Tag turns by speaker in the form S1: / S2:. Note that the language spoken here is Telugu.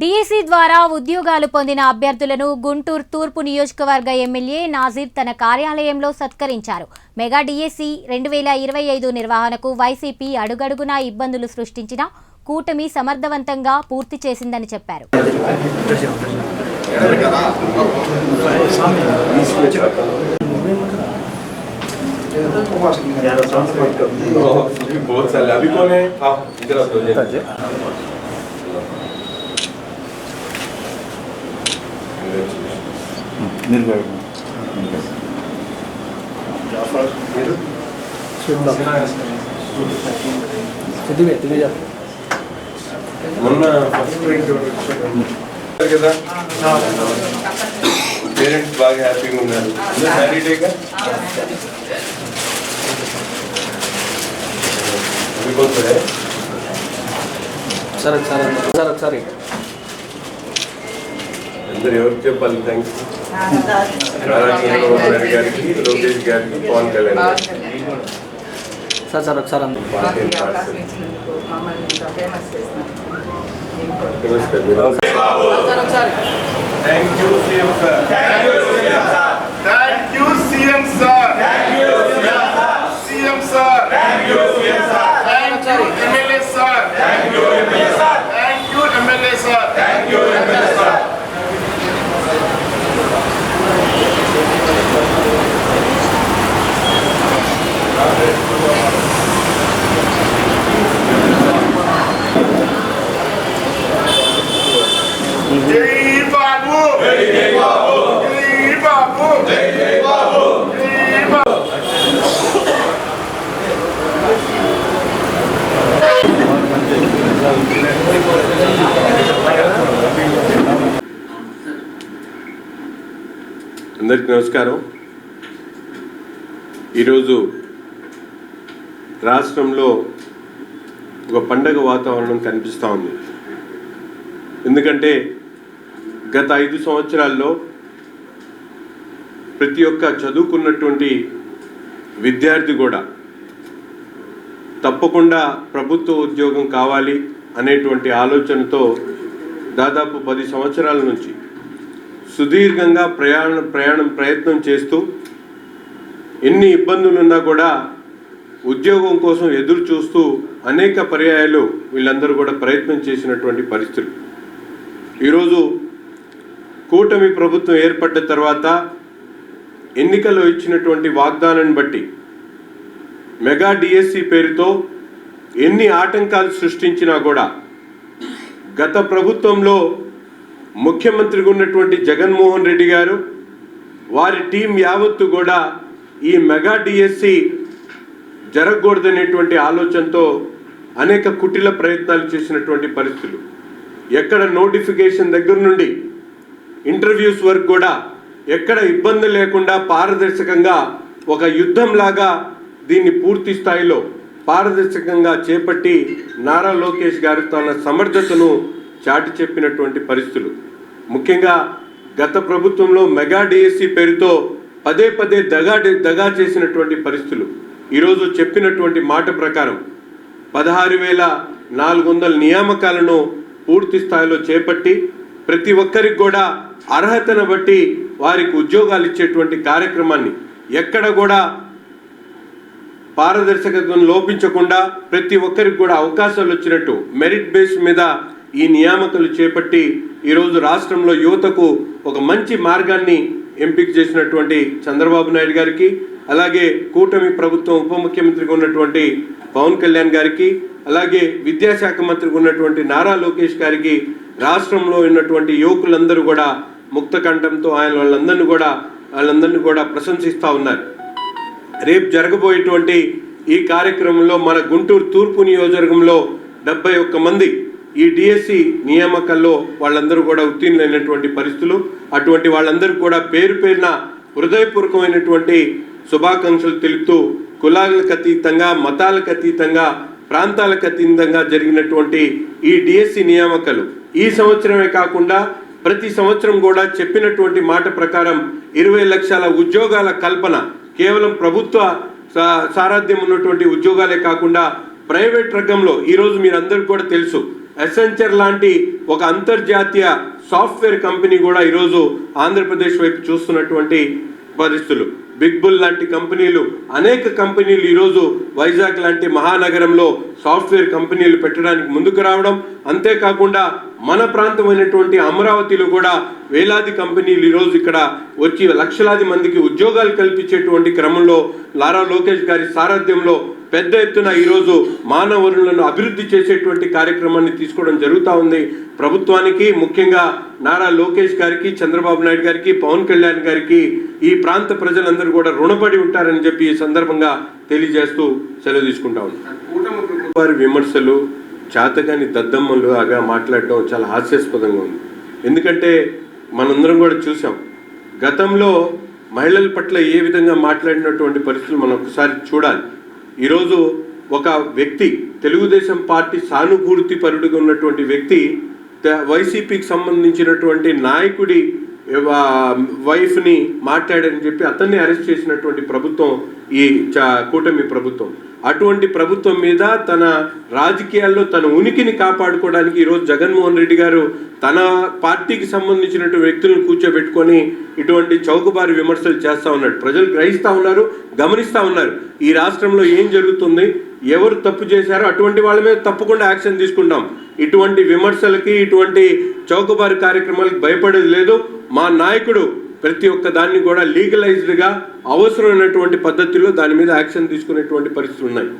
S1: డిఎస్సి ద్వారా ఉద్యోగాలు పొందిన అభ్యర్థులను గుంటూరు తూర్పు నియోజకవర్గ ఎమ్మెల్యే నాజీర్ తన కార్యాలయంలో సత్కరించారు. మెగా డిఎస్సి రెండు వేల ఇరవై ఐదు నిర్వహణకు వైసీపీ అడుగడుగునా ఇబ్బందులు సృష్టించిన కూటమి సమర్థవంతంగా పూర్తి చేసిందని చెప్పారు.
S2: बहुत साल अभी कौन है आप इधर आ जाइए మొన్న ఫస్ట్ కదా పేరెంట్స్ బాగా హ్యాపీగా ఉన్నారు సాటర్డేగా అవి కొంచెం
S3: సార్ ఒకసారి సార్ ఒకసారి
S2: అందరు ఎవరికి చెప్పాలి థ్యాంక్స్ నారా చంద్రబాబు నాయుడు గారికి లోకేష్ గారికి పవన్ కళ్యాణ్ గారికి
S3: సార్ సార్ ఒకసారి అందరూ
S2: పార్టీ పార్టీ
S4: మమ్మల్ని ఇంత ఫేమస్ చేస్తున్నారు
S2: నమస్కారం మీరు
S3: సార్ ఒకసారి
S2: థ్యాంక్ యూ సీఎం సార్ అందరికి నమస్కారం. ఈరోజు రాష్ట్రంలో ఒక పండగ వాతావరణం కనిపిస్తూ ఉంది. ఎందుకంటే గత ఐదు సంవత్సరాల్లో ప్రతి ఒక్క చదువుకున్నటువంటి విద్యార్థి కూడా తప్పకుండా ప్రభుత్వ ఉద్యోగం కావాలి అనేటువంటి ఆలోచనతో దాదాపు పది సంవత్సరాల నుంచి సుదీర్ఘంగా ప్రయాణం ప్రయాణం ప్రయత్నం చేస్తూ ఎన్ని ఇబ్బందులున్నా కూడా ఉద్యోగం కోసం ఎదురు చూస్తూ అనేక పర్యాయాలు వీళ్ళందరూ కూడా ప్రయత్నం చేసినటువంటి పరిస్థితులు. ఈరోజు కూటమి ప్రభుత్వం ఏర్పడ్డ తర్వాత ఎన్నికల్లో ఇచ్చినటువంటి వాగ్దానాన్ని బట్టి మెగా డిఎస్సి పేరుతో ఎన్ని ఆటంకాలు సృష్టించినా కూడా గత ప్రభుత్వంలో ముఖ్యమంత్రిగా ఉన్నటువంటి జగన్మోహన్ రెడ్డి గారు వారి టీం యావత్తు కూడా ఈ మెగా డిఎస్సి జరగకూడదనేటువంటి ఆలోచనతో అనేక కుటిల ప్రయత్నాలు చేసినటువంటి పరిస్థితులు. ఎక్కడ నోటిఫికేషన్ దగ్గర నుండి ఇంటర్వ్యూస్ వరకు కూడా ఎక్కడ ఇబ్బంది లేకుండా పారదర్శకంగా ఒక యుద్ధంలాగా దీన్ని పూర్తి స్థాయిలో పారదర్శకంగా చేపట్టి నారా లోకేష్ గారు తన సమర్థతను చాటి చెప్పినటువంటి పరిస్థితులు. ముఖ్యంగా గత ప్రభుత్వంలో మెగా డిఎస్సి పేరుతో పదే పదే దగా దగా చేసినటువంటి పరిస్థితులు. ఈరోజు చెప్పినటువంటి మాట ప్రకారం పదహారు వేల నాలుగు వందల నియామకాలను పూర్తి స్థాయిలో చేపట్టి ప్రతి ఒక్కరికి కూడా అర్హతను బట్టి వారికి ఉద్యోగాలు ఇచ్చేటువంటి కార్యక్రమాన్ని ఎక్కడ కూడా పారదర్శకతను లోపించకుండా ప్రతి ఒక్కరికి కూడా అవకాశాలు వచ్చినట్టు మెరిట్ బేస్ మీద ఈ నియామకులు చేపట్టి ఈరోజు రాష్ట్రంలో యువతకు ఒక మంచి మార్గాన్ని ఎంపిక చేసినటువంటి చంద్రబాబు నాయుడు గారికి అలాగే కూటమి ప్రభుత్వం ఉప ముఖ్యమంత్రిగా ఉన్నటువంటి పవన్ కళ్యాణ్ గారికి అలాగే విద్యాశాఖ మంత్రిగా ఉన్నటువంటి నారా లోకేష్ గారికి రాష్ట్రంలో ఉన్నటువంటి యువకులందరూ కూడా ముక్త కంఠంతో ఆయన వాళ్ళందరినీ కూడా వాళ్ళందరినీ కూడా ప్రశంసిస్తూ ఉన్నారు. రేపు జరగబోయేటువంటి ఈ కార్యక్రమంలో మన గుంటూరు తూర్పు నియోజకవర్గంలో డెబ్బై ఒక్క మంది ఈ డిఎస్సి నియామకంలో వాళ్ళందరూ కూడా ఉత్తీర్ణులైనటువంటి పరిస్థితులు అటువంటి వాళ్ళందరూ కూడా పేరు పేరున హృదయపూర్వకమైనటువంటి శుభాకాంక్షలు తెలుపుతూ కులాలకు అతీతంగా మతాలకు అతీతంగా ప్రాంతాలకు అతీతంగా జరిగినటువంటి ఈ డిఎస్సి నియామకాలు. ఈ సంవత్సరమే కాకుండా ప్రతి సంవత్సరం కూడా చెప్పినటువంటి మాట ప్రకారం ఇరవై లక్షల ఉద్యోగాల కల్పన కేవలం ప్రభుత్వ సా- సారథ్యం ఉన్నటువంటి ఉద్యోగాలే కాకుండా ప్రైవేట్ రంగంలో ఈరోజు మీరందరికీ కూడా తెలుసు ఎసెంచర్ లాంటి ఒక అంతర్జాతీయ సాఫ్ట్వేర్ కంపెనీ కూడా ఈరోజు ఆంధ్రప్రదేశ్ వైపు చూస్తున్నటువంటి పరిస్థితులు. బిగ్ బుల్ లాంటి కంపెనీలు అనేక కంపెనీలు ఈరోజు వైజాగ్ లాంటి మహానగరంలో సాఫ్ట్వేర్ కంపెనీలు పెట్టడానికి ముందుకు రావడం అంతేకాకుండా మన ప్రాంతమైనటువంటి అమరావతిలో కూడా వేలాది కంపెనీలు ఈరోజు ఇక్కడ వచ్చి లక్షలాది మందికి ఉద్యోగాలు కల్పించేటువంటి క్రమంలో లారా లోకేష్ గారి సారథ్యంలో పెద్ద ఎత్తున ఈరోజు మానవ వనరులను అభివృద్ధి చేసేటువంటి కార్యక్రమాన్ని తీసుకోవడం జరుగుతూ ఉంది. ప్రభుత్వానికి ముఖ్యంగా నారా లోకేష్ గారికి చంద్రబాబు నాయుడు గారికి పవన్ కళ్యాణ్ గారికి ఈ ప్రాంత ప్రజలందరూ కూడా రుణపడి ఉంటారని చెప్పి ఈ సందర్భంగా తెలియజేస్తూ సెలవు తీసుకుంటా ఉన్నాను వారి విమర్శలు చాతగాని దద్దమ్మలు అగా మాట్లాడడం చాలా హాస్యాస్పదంగా ఉంది. ఎందుకంటే మనందరం కూడా చూసాం గతంలో మహిళల పట్ల ఏ విధంగా మాట్లాడినటువంటి పరిస్థితులు మనం ఒకసారి చూడాలి. ఈరోజు ఒక వ్యక్తి తెలుగుదేశం పార్టీ సానుభూతి పరుడుగా ఉన్నటువంటి వ్యక్తి వైసీపీకి సంబంధించినటువంటి నాయకుడి వైఫ్ని మాట్లాడని చెప్పి అతన్ని అరెస్ట్ చేసినటువంటి ప్రభుత్వం ఈ చ- కూటమి ప్రభుత్వం. అటువంటి ప్రభుత్వం మీద తన రాజకీయాల్లో తన ఉనికిని కాపాడుకోవడానికి ఈరోజు జగన్మోహన్ రెడ్డి గారు తన పార్టీకి సంబంధించినటువంటి వ్యక్తులను కూర్చోబెట్టుకొని ఇటువంటి చౌకబారి విమర్శలు చేస్తూ ఉన్నాడు. ప్రజలు గ్రహిస్తూ ఉన్నారు గమనిస్తూ ఉన్నారు. ఈ రాష్ట్రంలో ఏం జరుగుతుంది ఎవరు తప్పు చేశారో అటువంటి వాళ్ళ మీద తప్పకుండా యాక్షన్ తీసుకుంటాం. ఇటువంటి విమర్శలకి ఇటువంటి చౌకబారి కార్యక్రమాలకు భయపడేది లేదు. మా నాయకుడు ప్రతి ఒక్క దాన్ని కూడా లీగలైజ్డ్గా అవసరమైనటువంటి పద్ధతిలో దాని మీద యాక్షన్ తీసుకునేటువంటి పరిస్థితులు ఉన్నాయి.